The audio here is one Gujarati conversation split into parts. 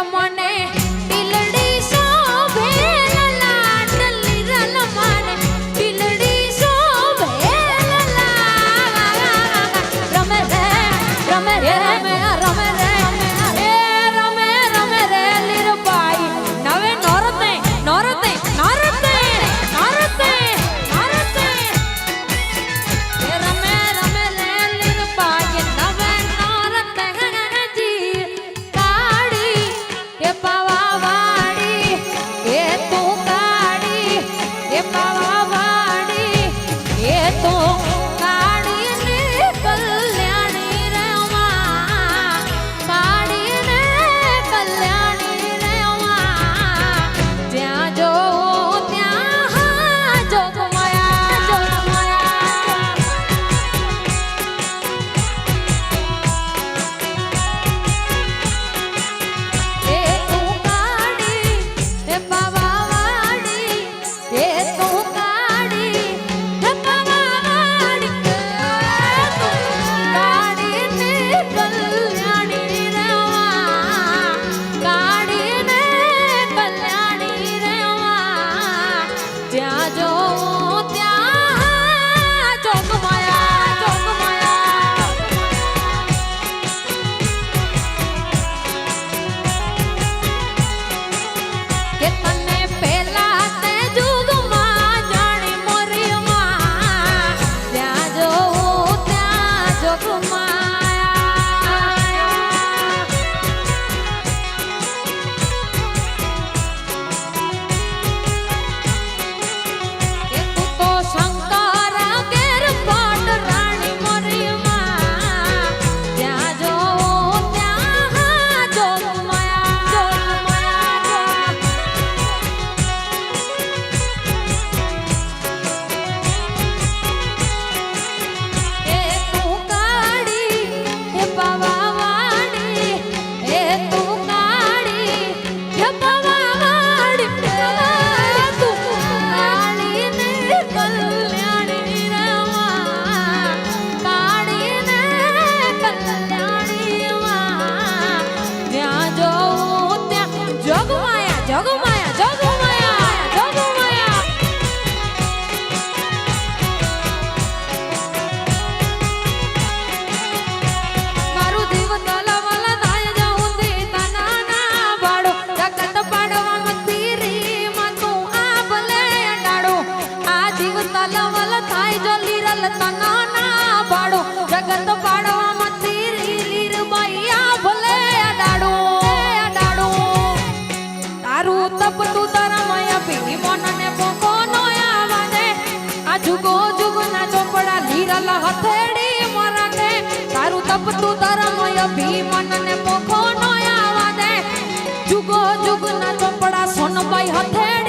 someone જુગો જુગ ના ચોપડા લીરલ હથેડી મરને તારું તપતું ધરમય ભીમન ને મોખો નો આવા દે જુગો જુગ ના ચોપડા સોનભાઈ હથેડી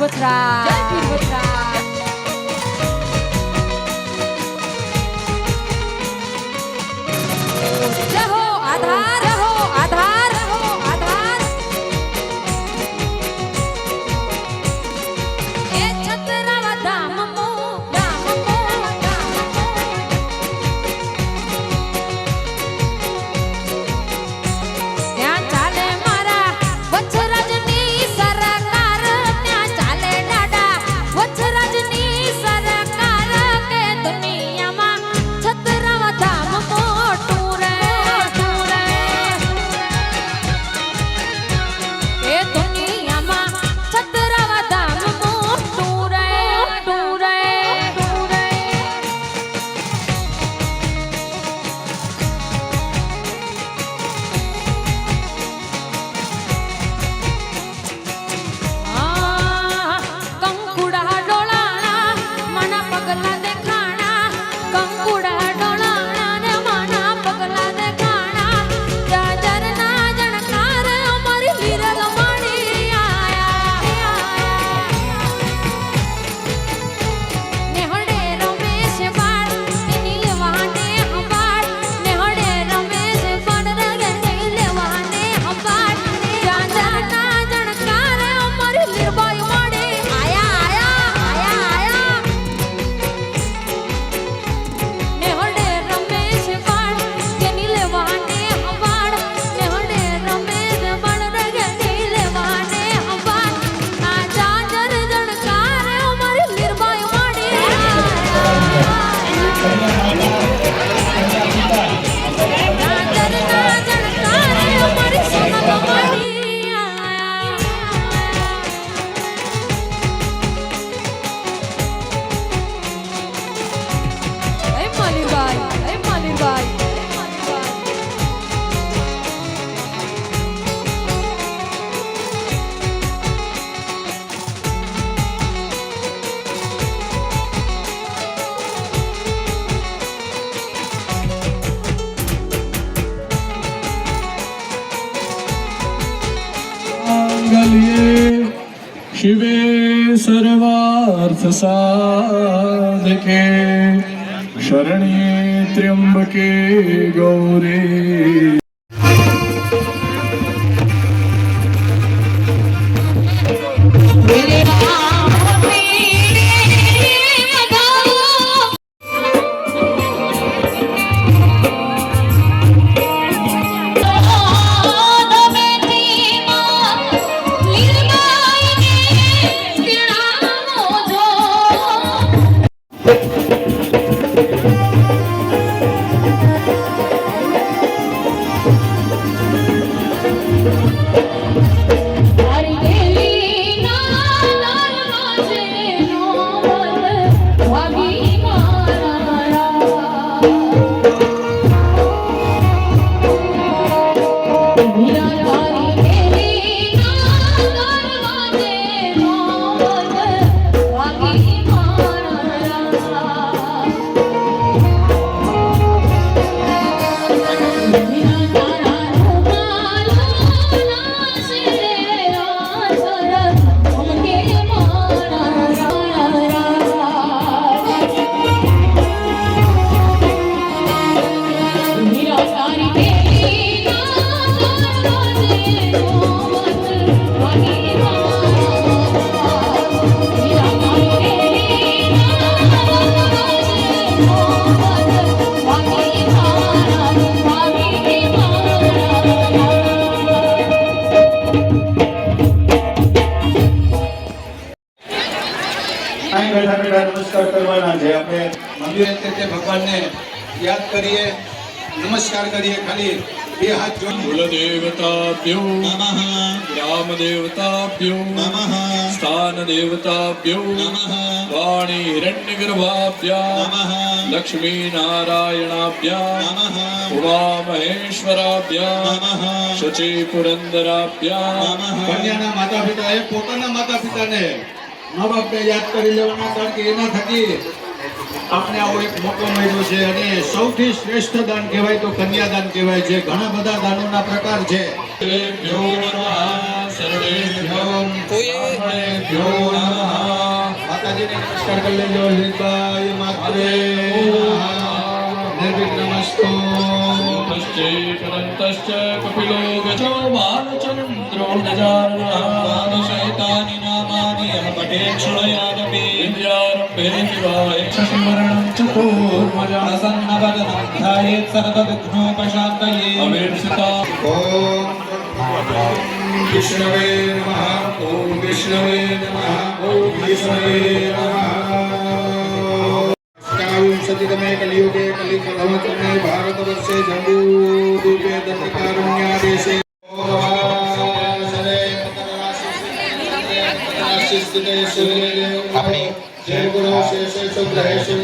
જય વીરભદ્રા જય વીરભદ્રા सर्वार्थसाधके शरण्ये त्र्यम्बके गौरी નમસ્કાર કરવાના છે. આપણે મંદિરે તે ભગવાનને યાદ કરીએ નમસ્કાર કરીએ ખાલી. બે હાથ જોડી. કુલદેવતાભ્યો નમઃ. રામદેવતાભ્યો નમઃ. સ્થાનદેવતાભ્યો નમઃ. વાણી હિરણ્યગર્ભાભ્યા નમઃ. લક્ષ્મીનારાયણાભ્યા નમઃ. ઉમામહેશ્વરાભ્યા નમઃ. શચી પુરંદરાભ્યા કન્યાના માતા પિતાએ પોતાના માતા પિતાને મા બાપને યાદ કરી લેવાના કારણ કે એના થકી આપણે આવો એક મોકો મળ્યો છે અને સૌથી શ્રેષ્ઠ દાન કહેવાય તો કન્યાદાન કહેવાય છે. ઘણા બધા દાનોના પ્રકાર છે. માતાજીને નમસ્કાર કરી લેજો. હિતભાઈ માત્રે. નિર્ભિક નમસ્તો પરંતશ્ચ કપિલો ગજો બાલચંદ્રો નજારણા શૈતાનિના यः पठेत् शृणुयादपि विद्यारम्भे विवाहे च स्मरणं चतुर्मजा प्रसन्नवदनं ध्यायेत् सर्वविघ्नोपशान्तये अमीर्षिता ॐ विष्णवे नमः ॐ विष्णवे नमः ॐ विष्णवे नमः अष्टाविंशतितमे कलियुगे कलिप्रथमचरणे भारतवर्षे जम्बूद्वीपे दण्डकारुण्यादेशे સ્થિતે શિવ આપણી જય ગુરુ શેષ શુક્ર શિવ